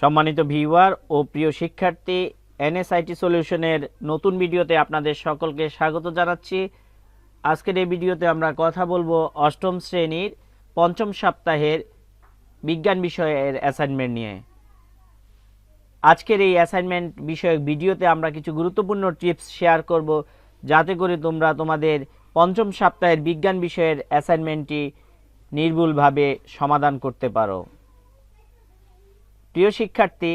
সম্মানিত ভিউয়ার ও প্রিয় শিক্ষার্থী এনএসআইটি সলিউশনের নতুন ভিডিওতে আপনাদের সকলকে স্বাগত জানাচ্ছি। আজকের এই ভিডিওতে আমরা কথা বলব অষ্টম শ্রেণির পঞ্চম সপ্তাহের বিজ্ঞান বিষয়ের অ্যাসাইনমেন্ট নিয়ে। আজকের এই অ্যাসাইনমেন্ট বিষয়ক ভিডিওতে আমরা কিছু গুরুত্বপূর্ণ টিপস শেয়ার করব, যাতে করে তোমরা তোমাদের পঞ্চম সপ্তাহের বিজ্ঞান বিষয়ের অ্যাসাইনমেন্টটি নির্ভুলভাবে সমাধান করতে পারো। প্রিয় শিক্ষার্থী,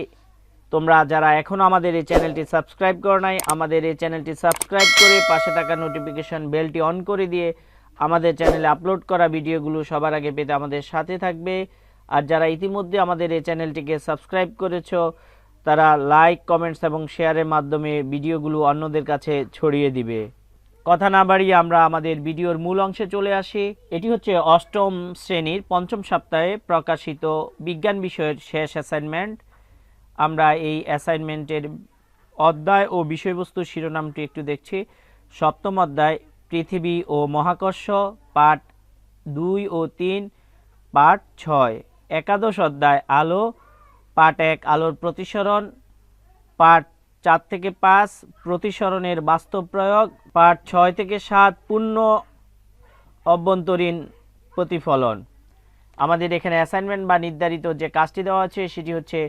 তোমরা যারা এখনও আমাদের এই চ্যানেলটি সাবস্ক্রাইব করো নাই, আমাদের এই চ্যানেলটি সাবস্ক্রাইব করে পাশে থাকা নোটিফিকেশন বেলটি অন করে দিয়ে আমাদের চ্যানেলে আপলোড করা ভিডিওগুলো সবার আগে পেতে আমাদের সাথে থাকবে। আর যারা ইতিমধ্যে আমাদের এই চ্যানেলটিকে সাবস্ক্রাইব করেছ, তারা লাইক কমেন্টস এবং শেয়ারের মাধ্যমে ভিডিওগুলো অন্যদের কাছে ছড়িয়ে দিবে। কথা না বাড়িয়ে আমরা আমাদের ভিডিওর মূল অংশে চলে আসি। এটি হচ্ছে অষ্টম শ্রেণির পঞ্চম সপ্তাহে প্রকাশিত বিজ্ঞান বিষয়ের শেষ অ্যাসাইনমেন্ট আমরা এই অ্যাসাইনমেন্টের অধ্যায় ও বিষয়বস্তু শিরোনামটি একটু দেখছি। সপ্তম অধ্যায়, পৃথিবী ও মহাকর্ষ, পাঠ দুই ও তিন, পাঠ ছয়। একাদশ অধ্যায়, আলো, পাঠ এক, আলোর প্রতিসরণ, পাঠ চার থেকে পাঁচ, প্রতিসরণের বাস্তব প্রয়োগ পাঠ ছয় থেকে সাত, পূর্ণ অভ্যন্তরীণ প্রতিফলন। আমাদের এখানে অ্যাসাইনমেন্ট বা নির্ধারিত যে কাজটি দেওয়া আছে, সেটি হচ্ছে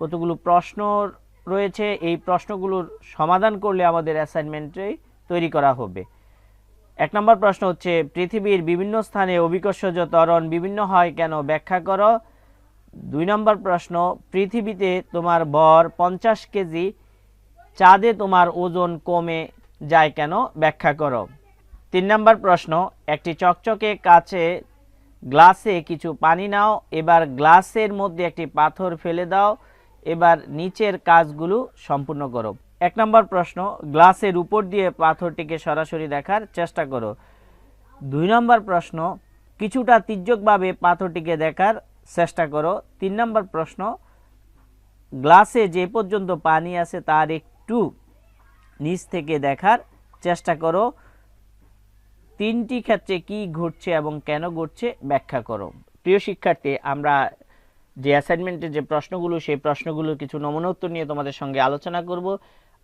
কতগুলো প্রশ্ন রয়েছে, এই প্রশ্নগুলোর সমাধান করলে আমাদের অ্যাসাইনমেন্টে তৈরি করা হবে। এক নম্বর প্রশ্ন হচ্ছে, পৃথিবীর বিভিন্ন স্থানে অভিকর্ষজ ত্বরণ বিভিন্ন হয় কেন ব্যাখ্যা করো? দুই নম্বর প্রশ্ন, পৃথিবীতে তোমার ভর পঞ্চাশ কেজি চাঁদে তোমার ওজন কমে যায় কেন? ব্যাখ্যা করো। তিন নম্বর প্রশ্ন, একটি চকচকে কাছে গ্লাসে কিছু পানি নাও, এবার গ্লাসের মধ্যে একটি পাথর ফেলে দাও, এবার নিচের কাজগুলো সম্পূর্ণ করো। এক নম্বর প্রশ্ন, গ্লাসের উপর দিয়ে পাথরটিকে সরাসরি দেখার চেষ্টা করো। দুই নম্বর প্রশ্ন, কিছুটা তির্যকভাবে পাথরটিকে দেখার চেষ্টা করো। তিন নম্বর প্রশ্ন, গ্লাসে যে পর্যন্ত পানি আছে তার একটু নিচ থেকে দেখার চেষ্টা করো। তিনটি ক্ষেত্রে কি ঘটছে এবং কেন ঘটছে ব্যাখ্যা করো। প্রিয় শিক্ষার্থী, আমরা যে অ্যাসাইনমেন্টের যে প্রশ্নগুলো, সেই প্রশ্নগুলোর কিছু নমুনা উত্তর নিয়ে তোমাদের সঙ্গে আলোচনা করব।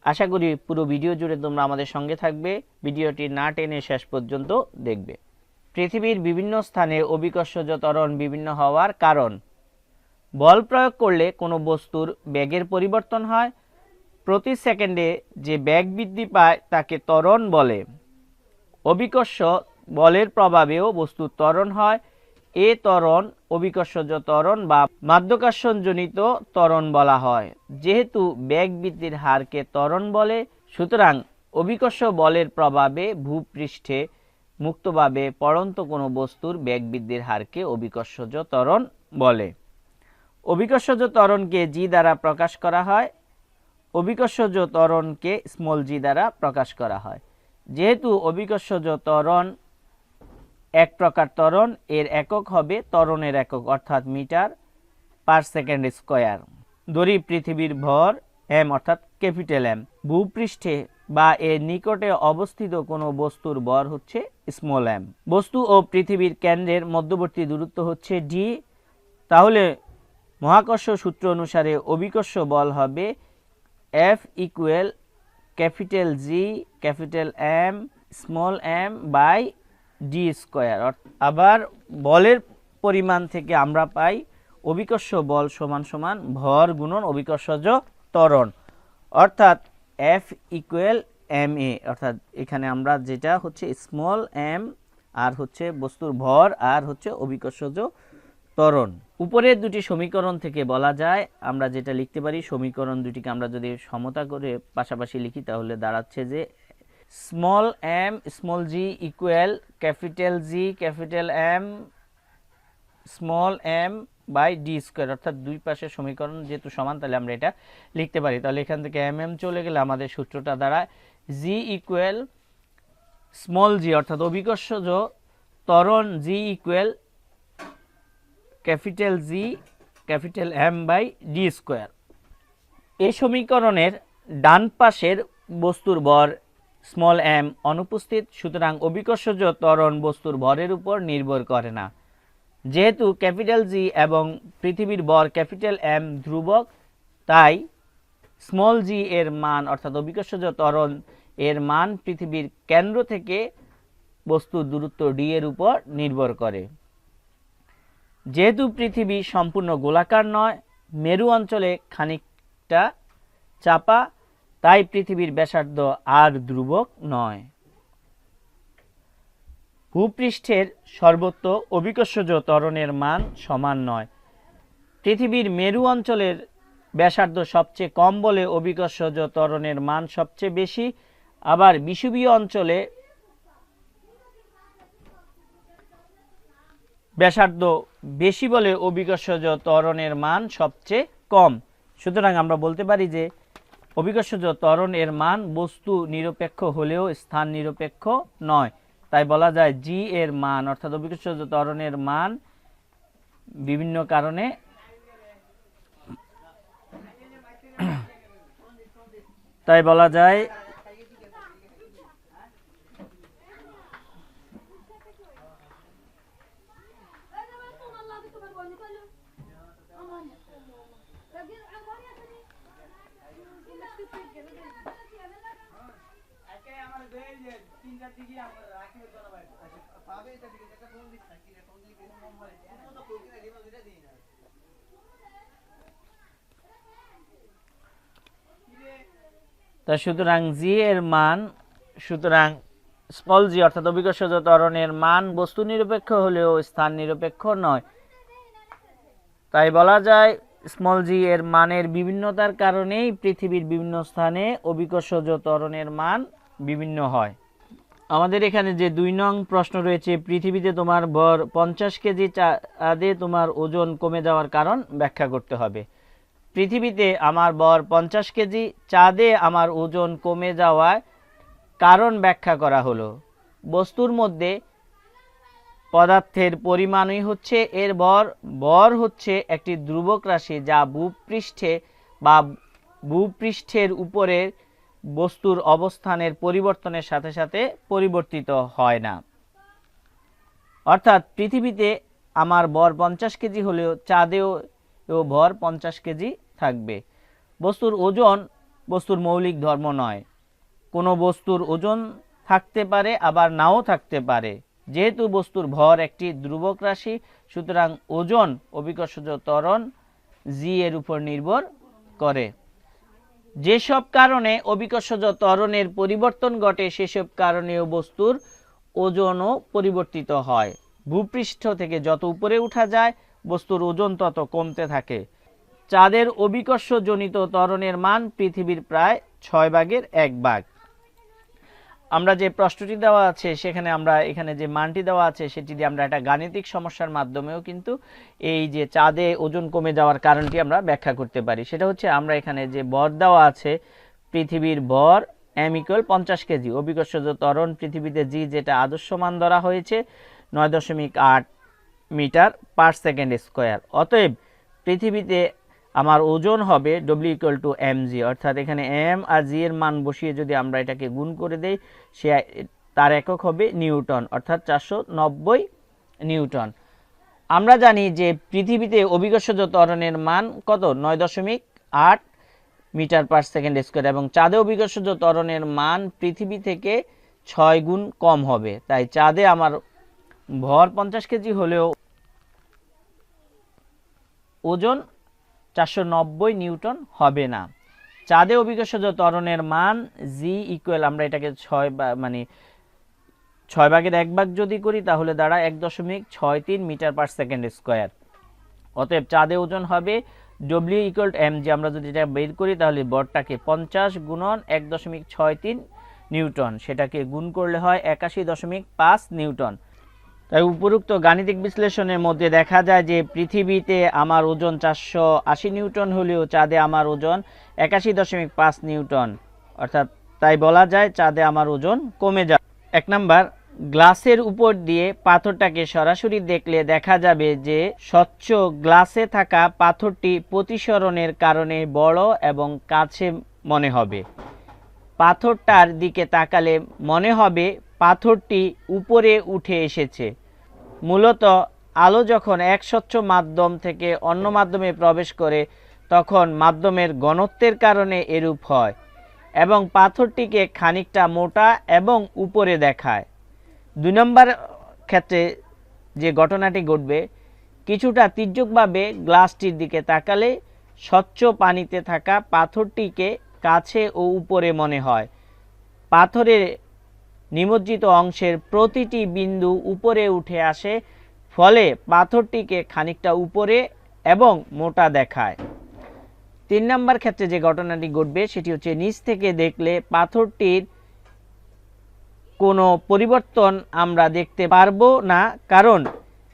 আশা করি পুরো ভিডিও জুড়ে তোমরা আমাদের সঙ্গে থাকবে। ভিডিওটি না টেনে শেষ পর্যন্ত দেখবে। পৃথিবীর বিভিন্ন স্থানে অভিকর্ষজ ত্বরণ বিভিন্ন হওয়ার কারণ। বল প্রয়োগ করলে কোনো বস্তুর বেগের পরিবর্তন হয় প্রতি সেকেন্ডে যে বেগ বৃদ্ধি পায় তাকে ত্বরণ বলে। অভিকর্ষ বলের প্রভাবেও বস্তুর ত্বরণ হয়। এ ত্বরণ অভিকর্ষজ ত্বরণ বা মাধ্যাকর্ষণজনিত ত্বরণ বলা হয়। যেহেতু বেগ বৃদ্ধির হারকে ত্বরণ বলে, সুতরাং অভিকর্ষ বলের প্রভাবে ভূপৃষ্ঠে মুক্তভাবে পড়ন্ত কোনো বস্তুর বেগ বৃদ্ধির হারকে অভিকর্ষজ ত্বরণ বলে। অভিকর্ষজ ত্বরণকে জি দ্বারা প্রকাশ করা হয়। অভিকর্ষজ ত্বরণকে স্মল জি দ্বারা প্রকাশ করা হয়। যেহেতু অভিকর্ষজ ত্বরণ এক প্রকার ত্বরণ, এর একক হবে ত্বরণের একক, অর্থাৎ মিটার পার সেকেন্ড স্কোয়ার। দড়ি পৃথিবীর ভর এম অর্থাৎ ক্যাপিটাল এম ভূপৃষ্ঠে বা এর নিকটে অবস্থিত কোনো বস্তুর ভর হচ্ছে স্মল এম বস্তু ও পৃথিবীর কেন্দ্রের মধ্যবর্তী দূরত্ব হচ্ছে ডি তাহলে মহাকর্ষ সূত্র অনুসারে অভিকর্ষ বল হবে F equal capital G capital M small M by D square আবার বলের পরিমাণ থেকে আমরা পাই অভিকর্ষ বল সমান সমান ভর গুণন অভিকর্ষজ ত্বরণ। অর্থাৎ এফ ইকুয়াল এম এ অর্থাৎ এখানে আমরা যেটা হচ্ছে স্মল এম আর হচ্ছে বস্তুর ভর, আর হচ্ছে অভিকর্ষজ ত্বরণ। উপরের দুটি সমীকরণ থেকে বলা যায়, আমরা যেটা লিখতে পারি, সমীকরণ দুটিকে আমরা যদি সমতা করে পাশাপাশি লিখি, তাহলে দাঁড়াচ্ছে যে small M small G equal capital G capital M small M by D square অর্থাৎ দুই পাশের সমীকরণ যেহেতু সমান, তাহলে আমরা এটা লিখতে পারি। তাহলে এখান থেকে এম এম চলে গেলে আমাদের সূত্রটা দাঁড়ায় জি ইকুয়াল স্মল জি অর্থাৎ অভিকর্ষজ ত্বরণ G equal capital G capital M by D square. এই সমীকরণের ডান পাশের বস্তুর ভর স্মল এম অনুপস্থিত, সুতরাং অভিকর্ষজ ত্বরণ বস্তুর ভরের উপর নির্ভর করে না। যেহেতু ক্যাপিটাল জি এবং পৃথিবীর ভর ক্যাপিটাল এম ধ্রুবক, তাই স্মল জি এর মান, অর্থাৎ অভিকর্ষজ ত্বরণ এর মান পৃথিবীর কেন্দ্র থেকে বস্তুর দূরত্ব ডি এর উপর নির্ভর করে। যেহেতু পৃথিবী সম্পূর্ণ গোলাকার নয়, মেরু অঞ্চলে খানিকটা চাপা, তাই পৃথিবীর ব্যাসার্ধ আর ধ্রুবক নয়। ভূপৃষ্ঠের সর্বত্র অভিকর্ষজ ত্বরণের মান সমান নয়। পৃথিবীর মেরু অঞ্চলের ব্যাসার্ধ সবচেয়ে কম বলে অভিকর্ষজ ত্বরণের মান সবচেয়ে বেশি, আবার বিষুবীয় অঞ্চলে ব্যাসার্ধ বেশি বলে অভিকর্ষজ ত্বরণের মান সবচেয়ে কম। সুতরাং আমরা বলতে পারি যে অভিকর্ষজ ত্বরণ এর মান বস্তু নিরপেক্ষ হলেও স্থান নিরপেক্ষ নয়। তাই বলা যায় জি এর মান, অর্থাৎ অভিকর্ষজ ত্বরণের মান বিভিন্ন কারণে তাই বলা যায় তা সুতরাং জি এর মান সুতরাং স্মল জি অর্থাৎ অভিকর্ষজ ত্বরণের মান বস্তু নিরপেক্ষ হলেও স্থান নিরপেক্ষ নয়। তাই বলা যায় স্মল জি এর মানের বিভিন্নতার কারণেই পৃথিবীর বিভিন্ন স্থানে অভিকর্ষজ ত্বরণের মান বিভিন্ন হয়। আমাদের এখানে যে দুই নং প্রশ্ন রয়েছে, পৃথিবীতে তোমার ভর পঞ্চাশ কেজি চাঁদে তোমার ওজন কমে যাওয়ার কারণ ব্যাখ্যা করতে হবে। পৃথিবীতে আমার বর পঞ্চাশ কেজি, চাঁদে আমার ওজন কমে যাওয়ার কারণ ব্যাখ্যা করা হলো। বস্তুর মধ্যে পদার্থের পরিমাণই হচ্ছে এর ভর। ভর হচ্ছে একটি ধ্রুবক রাশি যা ভূপৃষ্ঠে বা ভূপৃষ্ঠের উপরের বস্তুর অবস্থানের পরিবর্তনের সাথে সাথে পরিবর্তিত হয় না। অর্থাৎ পৃথিবীতে আমার ভর পঞ্চাশ কেজি হলেও চাঁদেও ভর পঞ্চাশ কেজি থাকবে। বস্তুর ওজন বস্তুর মৌলিক ধর্ম নয়। কোনো বস্তুর ওজন থাকতে পারে, আবার নাও থাকতে পারে। যেহেতু বস্তুর ভর একটি ধ্রুবক রাশি, সুতরাং ওজন অভিকর্ষজ ত্বরণ জি এর উপর নির্ভর করে। যেসব কারণে অভিকর্ষজ ত্বরণের পরিবর্তন ঘটে, সেসব কারণেও বস্তুর ওজনও পরিবর্তিত হয়। ভূপৃষ্ঠ থেকে যত উপরে উঠা যায়, বস্তুর ওজন তত কমতে থাকে। চাঁদের অভিকর্ষজনিত ত্বরণের মান পৃথিবীর প্রায় ছয় ভাগের এক ভাগ। আমরা যে প্রশ্নটি দেওয়া আছে, সেখানে আমরা এখানে যে মানটি দেওয়া আছে, সেটি দিয়ে আমরা একটা গাণিতিক সমস্যার মাধ্যমেও কিন্তু এই যে চাঁদে ওজন কমে যাওয়ার কারণটি আমরা ব্যাখ্যা করতে পারি। সেটা হচ্ছে আমরা এখানে যে বর দেওয়া আছে, পৃথিবীর ভর এম ইকুয়াল পঞ্চাশ কেজি। অভিকর্ষজ তরণ পৃথিবীতে জি যেটা আদর্শ মান ধরা হয়েছে, নয় দশমিক আট মিটার পার সেকেন্ড স্কোয়ার। অতএব পৃথিবীতে আমার ওজন হবে W equal to M G অর্থাৎ এখানে এম আর জি এর মান বসিয়ে যদি আমরা এটাকে গুণ করে দেই, সে তার একক হবে নিউটন, অর্থাৎ চারশো নব্বই নিউটন। আমরা জানি যে পৃথিবীতে অভিকর্ষজ ত্বরণের মান কত? নয় দশমিক আট মিটার পার সেকেন্ড স্কোয়ার, এবং চাঁদে অভিকর্ষজ ত্বরণের মান পৃথিবী থেকে ছয় গুণ কম হবে। তাই চাঁদে আমার ভর পঞ্চাশ কেজি হলেও ওজন চারশো নব্বই নিউটন হবে না। চাঁদে অভিকর্ষজ ত্বরণের মান জি ইকুয়াল আমরা এটাকে ছয় বা মানে ছয় ভাগের এক ভাগ যদি করি, তাহলে দাঁড়া এক দশমিক ছয় তিন মিটার পার সেকেন্ড স্কোয়ার অতএব চাঁদে ওজন হবে ডব্লিউ ইকুয়াল এম জি আমরা যদি এটা বের করি, তাহলে বরটাকে পঞ্চাশ গুণন এক দশমিক ছয় তিন নিউটন, সেটাকে গুণ করলে হয় একাশি দশমিক পাঁচ নিউটন। তাই উপরোক্ত গাণিতিক বিশ্লেষণের মধ্যে দেখা যায় যে পৃথিবীতে আমার ওজন চারশো আশি নিউটন হলেও চাঁদে আমার ওজন একাশি দশমিক পাঁচ নিউটন। অর্থাৎ তাই বলা যায় চাঁদে আমার ওজন কমে যায় এক নাম্বার, গ্লাসের উপর দিয়ে পাথরটাকে সরাসরি দেখলে দেখা যাবে যে স্বচ্ছ গ্লাসে থাকা পাথরটি প্রতিসরণের কারণে বড় এবং কাছে মনে হবে। পাথরটার দিকে তাকালে মনে হবে পাথরটি উপরে উঠে এসেছে। মূলত আলো যখন এক স্বচ্ছ মাধ্যম থেকে অন্য মাধ্যমে প্রবেশ করে, তখন মাধ্যমের ঘনত্বের কারণে এরূপ হয় এবং পাথরটিকে খানিকটা মোটা এবং উপরে দেখায়। দুই নম্বর ক্ষেত্রে যে ঘটনাটি ঘটবে, কিছুটা তির্যকভাবে গ্লাসটির দিকে তাকালে স্বচ্ছ পানিতে থাকা পাথরটিকে কাছে ও উপরে মনে হয়। পাথরের নিমজ্জিত অংশের প্রতিটি বিন্দু উপরে উঠে আসে, ফলে পাথরটিকে খানিকটা উপরে এবং মোটা দেখায়। তিন নম্বর ক্ষেত্রে যে ঘটনাটি ঘটবে, সেটি হচ্ছে নিচ থেকে দেখলে পাথরটির কোনো পরিবর্তন আমরা দেখতে পারব না, কারণ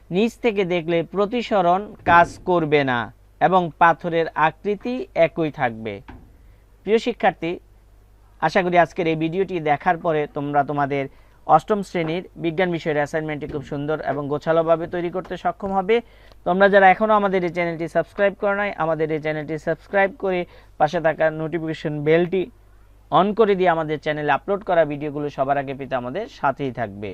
নিচ থেকে দেখলে প্রতিসরণ কাজ করবে না এবং পাথরের আকৃতি একই থাকবে। প্রিয় শিক্ষার্থী আশা করি আজকের এই ভিডিওটি দেখার পরে তোমরা তোমাদের অষ্টম শ্রেণির বিজ্ঞান বিষয়ের অ্যাসাইনমেন্টটি খুব সুন্দর এবং গোছালোভাবে তৈরি করতে সক্ষম হবে। তোমরা যারা এখনও আমাদের এই চ্যানেলটি সাবস্ক্রাইব করো নাই, আমাদের এই চ্যানেলটি সাবস্ক্রাইব করে পাশে থাকা নোটিফিকেশন বেলটি অন করে দিয়ে আমাদের চ্যানেলে আপলোড করা ভিডিওগুলো সবার আগে পেতে আমাদের সাথেই থাকবে।